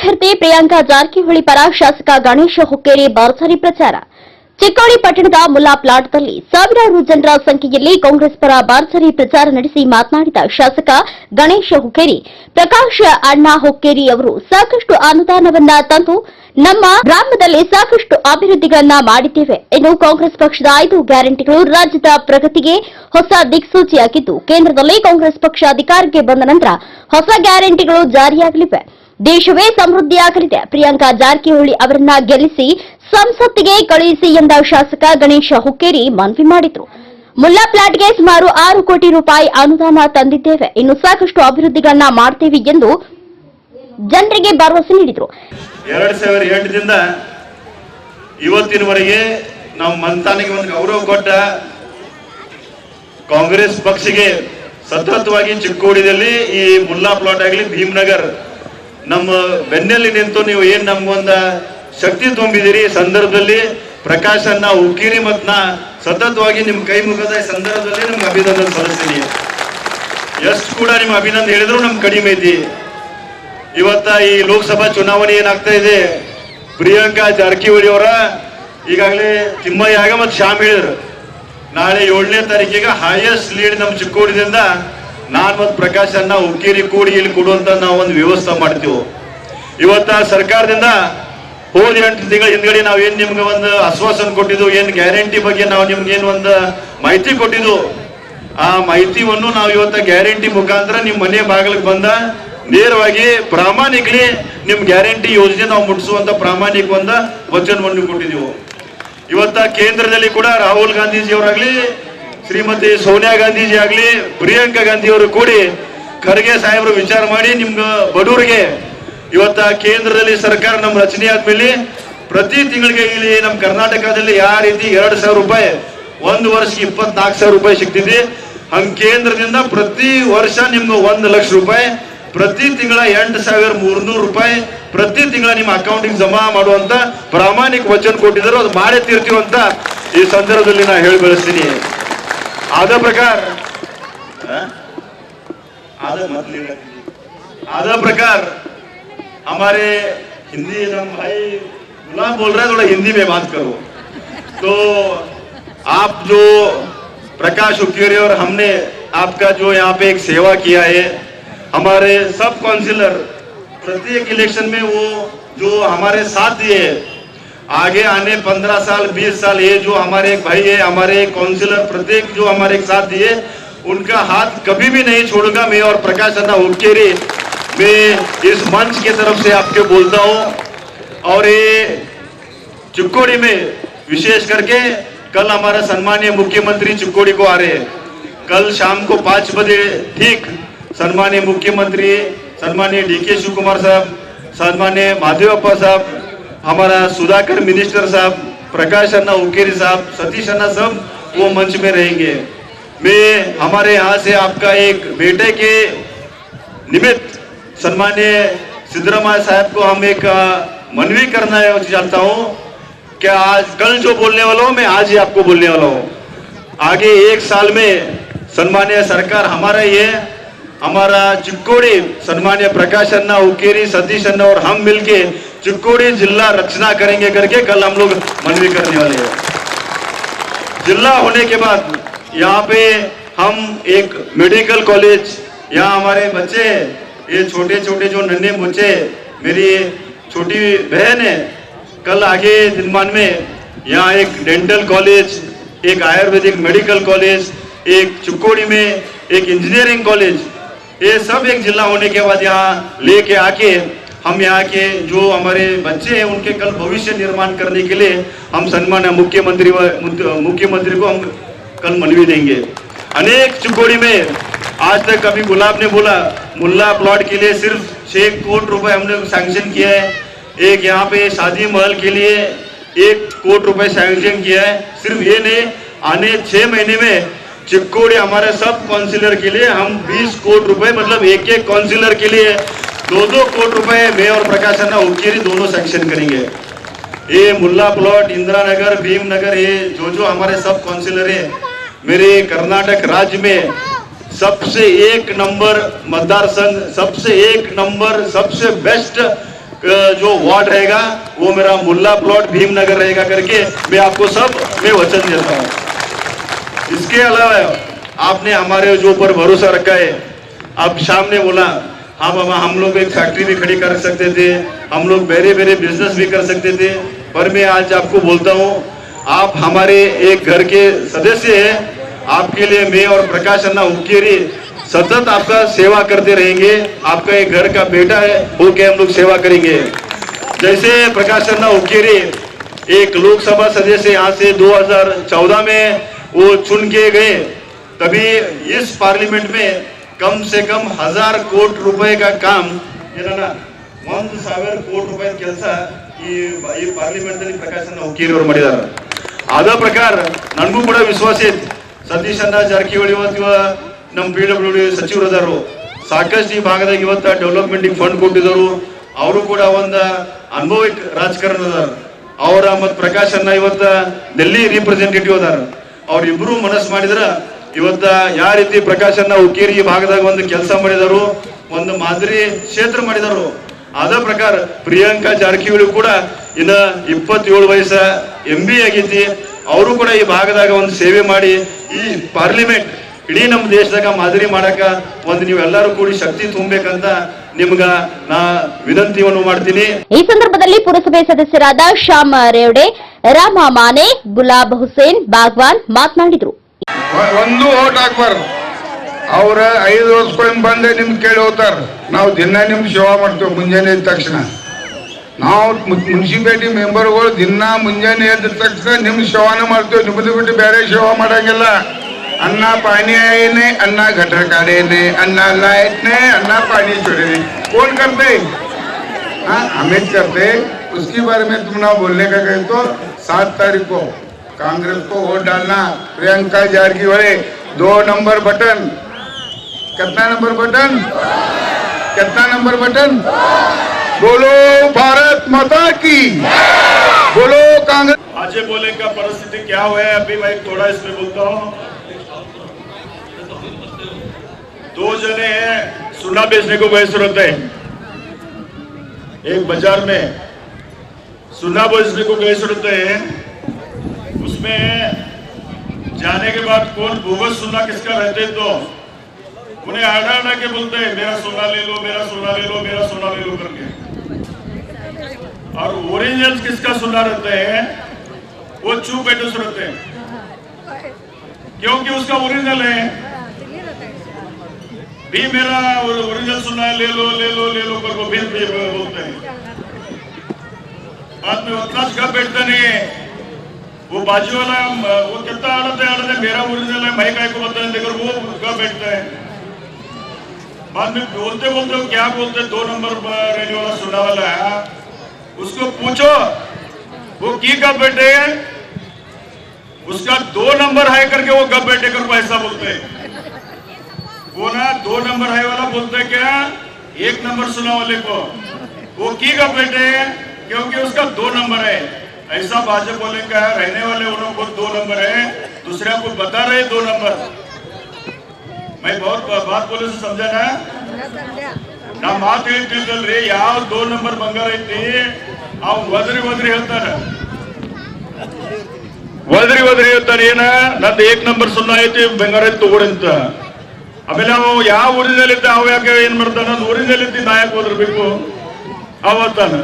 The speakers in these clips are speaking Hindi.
ಅಭ್ಯರ್ಥಿ ಪ್ರಿಯಾಂಕಾ ಜಾರಕಿಹೊಳಿ ಪರ ಶಾಸಕ ಗಣೇಶ ಹುಕ್ಕೇರಿ ಭರ್ಜರಿ ಪ್ರಚಾರ. ಚಿಕ್ಕೋಡಿ ಪಟ್ಟಣದ ಮುಲ್ಲಾ ಪ್ಲಾಟ್ನಲ್ಲಿ ಸಾವಿರಾರು ಜನರ ಸಂಖ್ಯೆಯಲ್ಲಿ ಕಾಂಗ್ರೆಸ್ ಪರ ಬಾರ್ಸರಿ ಪ್ರಚಾರ ನಡೆಸಿ ಮಾತನಾಡಿದ ಶಾಸಕ ಗಣೇಶ ಹುಕ್ಕೇರಿ, ಪ್ರಕಾಶ್ ಅಣ್ಣಾ ಹುಕ್ಕೇರಿ ಅವರು ಸಾಕಷ್ಟು ಅನುದಾನವನ್ನ ತಂದು ನಮ್ಮ ಗ್ರಾಮದಲ್ಲಿ ಸಾಕಷ್ಟು ಅಭಿವೃದ್ಧಿಗಳನ್ನ ಮಾಡಿದ್ದೇವೆ ಇನ್ನು ಕಾಂಗ್ರೆಸ್ ಪಕ್ಷದ ಐದು ಗ್ಯಾರಂಟಿಗಳು ರಾಜ್ಯದ ಪ್ರಗತಿಗೆ ಹೊಸ ದಿಕ್ಸೂಚಿಯಾಗಿದ್ದು, ಕೇಂದ್ರದಲ್ಲಿ ಕಾಂಗ್ರೆಸ್ ಪಕ್ಷ ಅಧಿಕಾರಕ್ಕೆ ಬಂದ ನಂತರ ಹೊಸ ಗ್ಯಾರಂಟಿಗಳು ಜಾರಿಯಾಗಲಿವೆ. ದೇಶವೇ ಸಮೃದ್ಧಿಯಾಗಲಿದೆ. ಪ್ರಿಯಾಂಕಾ ಜಾರಕಿಹೊಳಿ ಅವರನ್ನ ಗೆಲ್ಲಿಸಿ ಸಂಸತ್ತಿಗೆ ಕಳುಹಿಸಿ ಎಂದ ಶಾಸಕ ಗಣೇಶ ಹುಕ್ಕೇರಿ ಮನವಿ ಮಾಡಿದ್ರು. ಮುಲ್ಲಾ ಪ್ಲಾಟ್ಗೆ ಸುಮಾರು ಆರು ಕೋಟಿ ರೂಪಾಯಿ ಅನುದಾನ ತಂದಿದ್ದೇವೆ. ಇನ್ನು ಸಾಕಷ್ಟು ಅಭಿವೃದ್ಧಿಗಳನ್ನ ಮಾಡ್ತೇವೆ ಎಂದು ಜನರಿಗೆ ಭರವಸೆ ನೀಡಿದರು. ಎರಡ್ ಸಾವಿರದ ಎಂಟರಿಂದ ಇವತ್ತಿನವರೆಗೆ ನಮ್ಮ ಮಂತಾನಿಗೆ ಒಂದು ಗೌರವ ಕೊಟ್ಟ ಕಾಂಗ್ರೆಸ್ ಪಕ್ಷಕ್ಕೆ ಸತತವಾಗಿ ಚಿಕ್ಕೋಡಿದಲ್ಲಿ ಈ ಮುಲ್ಲಾ ಪ್ಲಾಟ್ ಆಗಲಿ ಭೀಮ್ನಗರ್ ನಮ್ಮ ಬೆನ್ನಲ್ಲಿ ನಿಂತು ನೀವು ಏನ್ ನಮ್ಗೊಂದ ಶಕ್ತಿ ತುಂಬಿದಿರಿ ಸಂದರ್ಭದಲ್ಲಿ ಪ್ರಕಾಶನ್ನ ಉಕ್ಕಿರಿ ಮತ್ ನಾ ಸತತವಾಗಿ ನಿಮ್ ಕೈ ಮುಖದ ಸಂದರ್ಭದಲ್ಲಿ ನಿಮ್ಗೆ ಅಭಿನಂದನೆ ಸಲ್ಲಿಸ್ತೀನಿ. ಎಷ್ಟು ಕೂಡ ನಿಮ್ಮ ಅಭಿನಂದನೆ ಹೇಳಿದ್ರು ನಮ್ ಕಡಿಮೆ ಐತಿ. ಇವತ್ತ ಈ ಲೋಕಸಭಾ ಚುನಾವಣೆ ಏನಾಗ್ತಾ ಇದೆ? ಪ್ರಿಯಾಂಕಾ ಜಾರಕಿಹೊಳಿ ಅವರ ಈಗಾಗಲೇ ತಿಮ್ಮಯ್ಯಾಗ ಮತ್ತು ಶ್ಯಾಮ್ ಹೇಳಿದ್ರು. ನಾಳೆ ಏಳನೇ ತಾರೀಕಿಗೆ ಹೈಯೆಸ್ಟ್ ಲೀಡ್ ನಮ್ಮ ಚಿಕ್ಕೋಡಿದಿಂದ ನಾನ್ ಮತ್ತು ಪ್ರಕಾಶ್ ಅನ್ನ ಉಕ್ಕೇರಿ, ಕೂಡಿ ಇಲ್ಲಿ ಕೊಡುವಂತ ನಾವು ಒಂದು ವ್ಯವಸ್ಥೆ ಮಾಡ್ತೀವಿ. ಇವತ್ತ ಸರ್ಕಾರದಿಂದ ಹೋದ ಎಂಟು ತಿಂಗಳ ಹಿಂದ್ಗಡೆ ನಾವು ಏನ್ ನಿಮ್ಗೆ ಒಂದು ಆಶ್ವಾಸನ ಕೊಟ್ಟಿದ್ದು, ಏನ್ ಗ್ಯಾರಂಟಿ ಬಗ್ಗೆ ನಾವು ನಿಮ್ಗೆ ಏನ್ ಒಂದು ಮಾಹಿತಿ ಕೊಟ್ಟಿದ್ದು, ಆ ಮಾಹಿತಿಯನ್ನು ನಾವು ಇವತ್ತ ಗ್ಯಾರಂಟಿ ಮುಖಾಂತರ ನಿಮ್ ಮನೆ ಬಾಗಿಲಿಗೆ ಬಂದ ನೇರವಾಗಿ ಪ್ರಾಮಾಣಿಕಲಿ ನಿಮ್ ಗ್ಯಾರಂಟಿ ಯೋಜನೆ ನಾವು ಮುಟ್ಟಿಸುವಂತ ಪ್ರಾಮಾಣಿಕ ಒಂದ ವಚನವನ್ನು ಕೊಟ್ಟಿದ್ದೀವಿ. ಇವತ್ತ ಕೇಂದ್ರದಲ್ಲಿ ಕೂಡ ರಾಹುಲ್ ಗಾಂಧೀಜಿ ಅವರಾಗ್ಲಿ ಶ್ರೀಮತಿ ಸೋನಿಯಾ ಗಾಂಧೀಜಿ ಆಗ್ಲಿ, ಪ್ರಿಯಾಂಕಾ ಗಾಂಧಿ ಅವರು ಕೂಡಿ ಖರ್ಗೆ ಸಾಹೇಬರು ವಿಚಾರ ಮಾಡಿ ನಿಮ್ಗ ಬಡವರಿಗೆ ಇವತ್ತ ಕೇಂದ್ರದಲ್ಲಿ ಸರ್ಕಾರ ನಮ್ಮ ರಚನೆ ಆದ್ಮೇಲೆ ಪ್ರತಿ ತಿಂಗಳಿಗೆ ಇಲ್ಲಿ ನಮ್ಮ ಕರ್ನಾಟಕದಲ್ಲಿ ಯಾವ ರೀತಿ ಎರಡು ಸಾವಿರ ರೂಪಾಯಿ, ಒಂದು ವರ್ಷಕ್ಕೆ ಇಪ್ಪತ್ನಾಲ್ಕು ಸಾವಿರ ರೂಪಾಯಿ ಸಿಗ್ತಿದೆ. ಹಂಗೆ ಕೇಂದ್ರದಿಂದ ಪ್ರತಿ ವರ್ಷ ನಿಮ್ಗೆ ಒಂದು ಲಕ್ಷ ರೂಪಾಯಿ, ಪ್ರತಿ ತಿಂಗಳ ಎಂಟು ಸಾವಿರ ಮೂರ್ನೂರು ರೂಪಾಯಿ, ಪ್ರತಿ ತಿಂಗಳ ನಿಮ್ಮ ಅಕೌಂಟಿಗೆ ಜಮಾ ಮಾಡುವಂತ ಪ್ರಾಮಾಣಿಕ ವಚನ ಕೊಟ್ಟಿದ್ರು ಅದು ಮಾಡೇ ತೀರ್ತೀವಂತ ಈ ಸಂದರ್ಭದಲ್ಲಿ ನಾ ಹೇಳಿ ಬೆಳೆಸ್ತೀನಿ. आधा प्रकार। हाँ? आधा मत आधा प्रकार। हमारे हिंदी एकदम भाई गुलाम बोल रहे थोड़ा हिंदी में बात करो। तो आप जो प्रकाश उकेरे और हमने आपका जो यहाँ पे एक सेवा किया है हमारे सब काउंसिलर प्रत्येक इलेक्शन में वो जो हमारे साथ दिए आगे आने पंद्रह साल, बीस साल, ये जो हमारे एक भाई है, हमारे काउंसिलर प्रत्येक जो हमारे एक साथ दिए उनका हाथ कभी भी नहीं छोड़ूँगा मैं और प्रकाश अन्ना उकेरी मैं इस मंच की तरफ़ से आपके बोलता हूँ। और ये चिक्कोड़ी में विशेष करके कल हमारा सम्मानीय मुख्यमंत्री चिक्कोड़ी को आ रहे हैं। कल शाम को पाँच बजे ठीक सम्मानीय मुख्यमंत्री सम्मानीय डी के शिव कुमार साहब सम्मानीय महादेवप्पा साहब हमारा सुधाकर मिनिस्टर साहब, प्रकाश अन्ना उकेरी साहब, सतीश अन्ना सब वो मंच में रहेंगे। मैं, हमारे यहाँ से आपका एक बेटे के निमित्त सम्मानीय सिद्धरामैया साहब को हम एक मनवी करना चाहता हूँ। क्या आज कल जो बोलने वाला हूँ, मैं आज ही आपको बोलने वाला हूँ। आगे एक साल में सम्मानीय सरकार हमारा ही है। हमारा चिक्कोड़ी सम्मानीय प्रकाश अन्ना उकेरी, सतीश अन्ना और हम मिलके चिक्कोड़ी जिला रचना करेंगे करके कल हम लोग मनवी करने वाले हैं। जिला होने के बाद यहाँ पे हम एक मेडिकल कॉलेज, यहाँ हमारे बच्चे, ये छोटे छोटे जो नन्हे बच्चे, मेरी छोटी बहन है, कल आगे दिनमान में यहाँ एक डेंटल कॉलेज एक आयुर्वेदिक मेडिकल कॉलेज एक चिक्कोड़ी में एक इंजीनियरिंग कॉलेज ये सब एक जिला होने के बाद यहाँ लेके आके हम यहाँ के जो हमारे बच्चे हैं, उनके कल भविष्य निर्माण करने के लिए हम सम्मान्य मुख्यमंत्री मुख्यमंत्री को हम कल मनवी देंगे। अनेक चिकोड़ी में आज तक कभी गुलाब ने बोला, मुल्ला प्लॉट के लिए सिर्फ़ छह करोड़ रुपए हमने सैंक्शन किया है। एक यहाँ पे शादी महल के लिए एक करोड़ रुपए सैंक्शन किया है। सिर्फ़ ये नहीं, आने छह महीने में चिक्कोड़ी हमारे सब काउंसिलर के लिए हम 20 करोड़ रुपए मतलब एक एक काउंसिलर के लिए दो दो करोड़ रुपए मैं और प्रकाश अन्ना उकेरी दोनों सैंक्शन करेंगे। ये मुल्ला प्लॉट इंदिरा नगर, भीम नगर, ये जो जो हमारे सब काउंसिलर है, मेरे कर्नाटक राज्य में सबसे एक नंबर मतदार संघ, सबसे एक नंबर, सबसे बेस्ट जो वार्ड रहेगा, वो मेरा मुल्ला प्लॉट भीमनगर रहेगा करके मैं आपको सब, मैं वचन देता हूँ। इसके अलावा आपने हमारे जो ऊपर भरोसा रखा है, आप शाम ने बोला हम हम हम लोग एक फैक्ट्री भी खड़ी कर सकते थे, हम लोग बेरे बेरे बिज़नेस भी कर सकते थे। पर मैं आज आपको बोलता हूँ, आप हमारे एक घर के सदस्य हैं, आपके लिए मैं और प्रकाश अन्ना हुक्केरी सतत आपका सेवा करते रहेंगे। आपका एक घर का बेटा है वो के हम लोग सेवा करेंगे। जैसे प्रकाश अन्ना हुकेरी एक लोकसभा सदस्य यहाँ से 2014 में वो चुन के गए, तभी इस पार्लियामेंट में कम से कम हजार ಕೋಟಿ ರೂಪಾಯಿ का काम ಏನನ್ನ ಒಂದು ಸಾವಿರ ಕೋಟಿ ರೂಪಾಯಿ ಕೆಲಸ ಈ ಈ ಪಾರ್ಲಿಮೆಂಟ್ ಅಲ್ಲಿ ಪ್ರಕಾಶ್ ಅಣ್ಣ ಹುಕ್ಕೇರಿ ಅವರು ಮಾಡಿದ್ದಾರೆ ಅದ ಪ್ರಕಾರ ನನಗೂ ಕೂಡ ವಿಶ್ವಾಸ ಐತಿ ಸತೀಶ್ ಅಣ್ಣ ಜಾರಕಿಹೊಳಿ ಇವತ್ತು ಇವ ನಮ್ಮ ಪಿ ಡಬ್ಲ್ಯೂ ಡಿ ಸಚಿವರು ಅದಾರು ಸಾಕಷ್ಟು ಈ ಭಾಗದಾಗ ಇವತ್ತ ಡೆವಲಪ್ಮೆಂಟ್ ಫಂಡ್ ಕೊಟ್ಟಿದ್ದಾರೆ ಅವರು ಕೂಡ ಒಂದ ಅನುಭವಿಕ ರಾಜಕಾರಣ ಅದಾರ ಅವರ ಮತ್ತು ಪ್ರಕಾಶ್ ಅಣ್ಣ ಇವತ್ತ ಡೆಲ್ಲಿ ರಿಪ್ರೆಸೆಂಟೇಟಿವ್ ಅದಾರ ಅವ್ರಿಬ್ರು ಮನಸ್ಸು ಮಾಡಿದ್ರ ಇವತ್ತ ಯಾವ ರೀತಿ ಪ್ರಕಾಶ್ ಅನ್ನ ಉಕ್ಕೇರಿ ಭಾಗದಾಗ ಒಂದು ಕೆಲಸ ಮಾಡಿದರು, ಒಂದು ಮಾದರಿ ಕ್ಷೇತ್ರ ಮಾಡಿದರು. ಅದ ಪ್ರಕಾರ ಪ್ರಿಯಾಂಕಾ ಜಾರಕಿಹೊಳಿ ಕೂಡ ಇನ್ನ ಇಪ್ಪತ್ತೇಳು ವಯಸ್ಸ ಎಂ ಬಿ ಆಗೈತಿ. ಅವರು ಕೂಡ ಈ ಭಾಗದಾಗ ಒಂದು ಸೇವೆ ಮಾಡಿ ಈ ಪಾರ್ಲಿಮೆಂಟ್ ಇಡೀ ನಮ್ಮ ದೇಶದಾಗ ಮಾದರಿ ಮಾಡಕ ಒಂದು ನೀವೆಲ್ಲರೂ ಕೂಡಿ ಶಕ್ತಿ ತುಂಬಬೇಕಂತ ನಿಮ್ಗ ನಾ ವಿನಂತಿಯನ್ನು ಮಾಡ್ತೀನಿ. ಈ ಸಂದರ್ಭದಲ್ಲಿ ಪುರಸಭೆ ಸದಸ್ಯರಾದ ಶ್ಯಾಮ ರೇವಡೆ, ರಾಮ ಮಾನೆ, ಗುಲಾಬ್ ಹುಸೇನ್, ಬಾಗ್ವಾನ್ ಮಾತನಾಡಿದರು. ಒಂದು ಓಟ್ ಹಾಕ್ಬಾರ್ದು ಅವ್ರ ಐದು ವರ್ಷಕ್ಕೊಮ್ಮೆ ಬಂದೆ ನಿಮ್ಗೆ ಕೇಳಿ ಹೋಗ್ತಾರ ನಾವು ದಿನ ನಿಮ್ಗೆ ಸೇವಾ ಮಾಡ್ತೇವೆ ಮುಂಜಾನೆ ಎದ್ದ ತಕ್ಷಣ ನಾವು ಮುನ್ಸಿಪಾಲಿಟಿ ಮೆಂಬರ್ಗಳು ದಿನ ಮುಂಜಾನೆ ಎದ್ದ ತಕ್ಷಣ ನಿಮ್ಗೆ ಸೇವಾನ ಮಾಡ್ತೇವೆ ನಿಮ್ಮದು ಬಿಟ್ಟು ಬೇರೆ ಸೇವಾ ಮಾಡಂಗಿಲ್ಲ ಅನ್ನ पानी आए ने अन्ना गटर काढ़े ने अन्ना लाइट ने अन्ना पानी छोड़े ने कौन करते हाँ हमें करते उसके बारे में तुम ना बोलने का कहे तो सात तारीख को कांग्रेस को वोट डालना। प्रियंका जारकीहोली दो नंबर बटन। कितना नंबर बटन? कितना नंबर बटन? बोलो भारत माता की। बोलो कांग्रेस। आज बोले का परिस्थिति क्या हुआ है, अभी मैं थोड़ा इसमें बोलता हूँ। दो जने हैं, सुना बेचने को गए होते हैं एक बाज़ार में। सुना बेचने को गए होते हैं उसमें जाने के बाद कौन बोगस सुना किसका रहते तो? उन्हें आड़ा आड़ा के बोलते हैं, मेरा सोना ले लो, मेरा सोना ले लो, मेरा सोना ले लो करके। और ओरिजिनल किसका सोना रहते हैं? वो चुप बैठे से रहते हैं। क्योंकि उसका ओरिजिनल है। भी मेरा ओरिजिनल सुना है, ले लो ले लो ले लो करके बोलते हैं। बाद में उतना बैठता नहीं है। वो बाजू वाला, वो कितना आड़ते आड़ते मेरा ओरिजिनल है मैं काय को बताने देकर वो कब बैठता है। बाद में बोलते बोलते वो क्या बोलते, दो नंबर रहने वाला सुना वाला है उसको पूछो, वो की कब बैठे हैं? उसका दो नंबर है करके वो कब बैठे कर ऐसा बोलते हैं। वो ना दो नंबर है वाला बोलते हैं क्या? एक नंबर सुना वाले को। वो की कब बैठे हैं, क्योंकि उसका दो नंबर है। ऐसा भाजपा बोले का रहने वाले उन्होंने को दो नंबर है दूसरे को बता रहे दो नंबर मैं बहुत बात बोले से समझा ना ನಾ ಮಾತು ಹೇಳ್ತಿದ್ದಲ್ರಿ ಯಾವ ದೋ ನಂಬರ್ ಬಂಗಾರ ಐತಿ ಅವ್ ಒದರಿ ಒದರಿ ಹೇಳ್ತಾನ ಒದರಿ ಒದರಿ ಹೇಳ್ತಾನೆ ಏನ ನಂದು ಏಕ್ ನಂಬರ್ ಸುಣ್ಣ ಐತಿ ಬಂಗಾರ ಐತಿ ತಗೋರಿ ಅಂತ ಆಮೇಲೆ ಅವ ಯಾವ ಊರಿನಲ್ಲಿ ಇದ್ದ ಅವ ಯಾಕೆ ಏನ್ ಮಾಡ್ತಾನ ಅದು ಊರಿನಲ್ಲಿ ಇದ್ದ ನಾ ಯಾಕೆ ಓದಿರ್ಬೇಕು ಅವತ್ತಾನ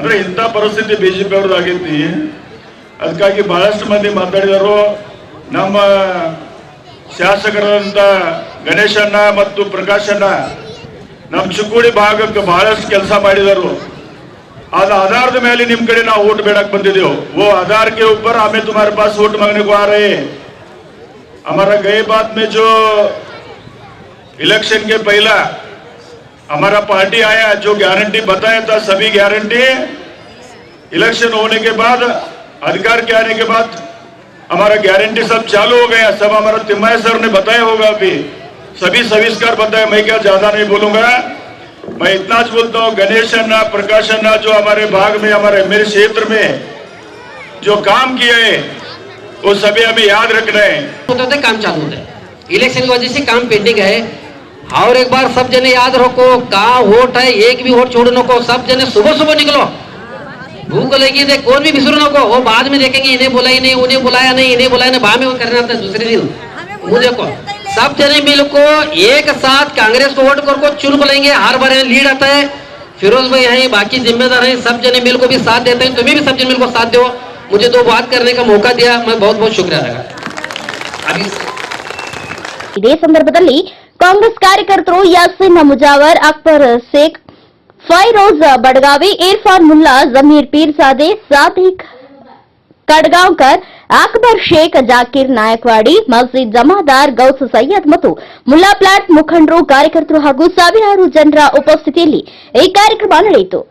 ಅಂದ್ರೆ ಇಂಥ ಪರಿಸ್ಥಿತಿ ಬಿಜೆಪಿ ಅವ್ರದ್ದು ಆಗೈತಿ ಅದಕ್ಕಾಗಿ ಬಹಳಷ್ಟು ಮಂದಿ ಮಾತಾಡಿದರು ನಮ್ಮ ಶಾಸಕರಾದಂತ ಗಣೇಶಣ್ಣ ಮತ್ತು ಪ್ರಕಾಶಣ್ಣ ನಮ್ಮ ಚಿಕ್ಕೋಡಿ ಭಾಗಕ್ಕೆ ಬಹಳಷ್ಟು ಕೆಲಸ ಮಾಡಿದರು ಅದ ಆಧಾರದ ಮೇಲೆ ನಿಮ್ ಕಡೆ ನಾವು ಓಟ್ ಬೇಡಕ್ ಬಂದಿದ್ದೆವು वो आधार के ऊपर हमें तुम्हारे पास वोट मांगने को आ रहे हैं हमारा गए बात में जो इलेक्शन के पहला हमारा पार्टी आया, जो गारंटी बताया था, सभी गारंटी इलेक्शन होने के बाद, अधिकार के आने के बाद, हमारा गारंटी सब चालू हो गया, सब हमारा तिम्माय सर ने बताया होगा अभी। सभी सविस्कार बताया मैं क्या ज़्यादा नहीं बोलूँगा। मैं इतना बोलता हूँ, गणेश अन्ना, प्रकाश अन्ना, जो हमारे भाग में, हमारे मेरे क्षेत्र में, जो काम किए हैं वो सभी हमें याद रखना है। होते होते काम चालू होता है। इलेक्शन की वजह से काम पेंडिंग है। और एक बार सब जने याद रखो कहा वोट है एक भी वोट छोड़ नको सब जने सुबह सुबह निकलो भूख लगी थे कौन भी बिसरू नको वो बाद में देखेंगे इन्हें बुलाई नहीं उन्हें बुलाया नहीं इन्हें बुलाया नहीं बाद में वो करना था दूसरे दिन वो देखो सब जने मिल को एक साथ कांग्रेस को वोट कर को चुन को लेंगे हर बार यहाँ लीड आता है फिरोज भाई हैं बाकी जिम्मेदार हैं सब जने मिल को भी साथ देते हैं तुम्हें भी सब जने मिल को साथ दो मुझे दो बात करने का मौका दिया मैं बहुत बहुत शुक्रिया रहेगा अभी ಇದೇ ಸಂದರ್ಭದಲ್ಲಿ ಕಾಂಗ್ರೆಸ್ ಕಾರ್ಯಕರ್ತರು ಯಾಸಿನ್ ಮುಜಾವರ್, ಅಕ್ಬರ್ ಶೇಖ್ ಫೈರೋಜ್ ಬಡಗಾವಿ, ಇರ್ಫಾನ್ ಮುಲ್ಲಾ, ಜಮೀರ್ ಪೀರ್ ಸಾದೆ, ಸಾದಿಕ್ ಕಡ್ಗಾಂವ್ಕರ್, ಅಕ್ಬರ್ ಶೇಖ್ ಜಾಕೀರ್ ನಾಯಕ್ವಾಡಿ, ಮಸ್ಜಿದ್ ಜಮಾದಾರ್ ಗೌಸ್ ಸೈಯದ್ ಮತ್ತು ಮುಲ್ಲಾ ಪ್ಲಾಟ್ ಮುಖಂಡರು, ಕಾರ್ಯಕರ್ತರು ಹಾಗೂ ಸಾವಿರಾರು ಜನರ ಉಪಸ್ಥಿತಿಯಲ್ಲಿ ಈ ಕಾರ್ಯಕ್ರಮ ನಡೆಯಿತು.